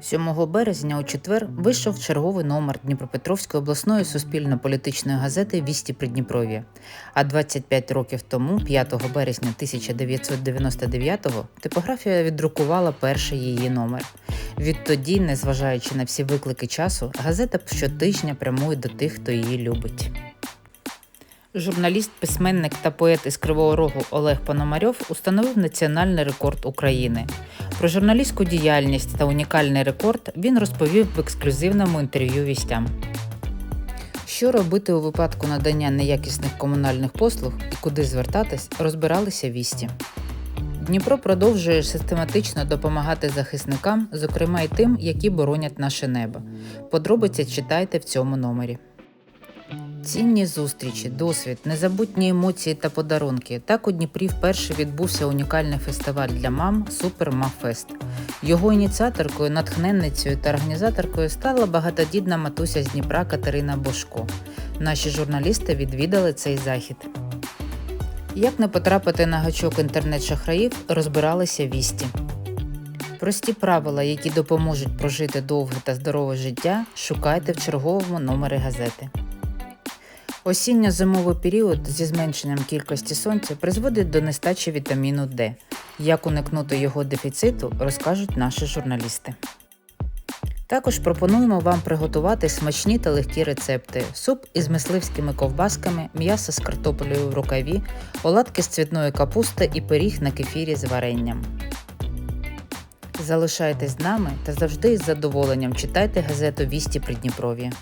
7 березня у четвер вийшов черговий номер Дніпропетровської обласної суспільно-політичної газети Вісті Придніпров'я. А 25 років тому, 5 березня 1999-го, типографія віддрукувала перший її номер. Відтоді, незважаючи на всі виклики часу, газета щотижня прямує до тих, хто її любить. Журналіст, письменник та поет із Кривого Рогу Олег Пономарьов установив національний рекорд України. Про журналістську діяльність та унікальний рекорд він розповів в ексклюзивному інтерв'ю вістям. Що робити у випадку надання неякісних комунальних послуг і куди звертатись, розбиралися вісті. Дніпро продовжує систематично допомагати захисникам, зокрема й тим, які боронять наше небо. Подробиці читайте в цьому номері. Цінні зустрічі, досвід, незабутні емоції та подарунки. Так у Дніпрі вперше відбувся унікальний фестиваль для мам Супер Мафест. Його ініціаторкою, натхненницею та організаторкою стала багатодітна матуся з Дніпра Катерина Бошко. Наші журналісти відвідали цей захід. Як не потрапити на гачок інтернет-шахраїв, розбиралися вісті. Прості правила, які допоможуть прожити довге та здорове життя, шукайте в черговому номері газети. Осінньо-зимовий період зі зменшенням кількості сонця призводить до нестачі вітаміну Д. Як уникнути його дефіциту, розкажуть наші журналісти. Також пропонуємо вам приготувати смачні та легкі рецепти: суп із мисливськими ковбасками, м'ясо з картоплею в рукаві, оладки з цвітної капусти і пиріг на кефірі з варенням. Залишайтесь з нами та завжди із задоволенням читайте газету Вісті Придніпров'я.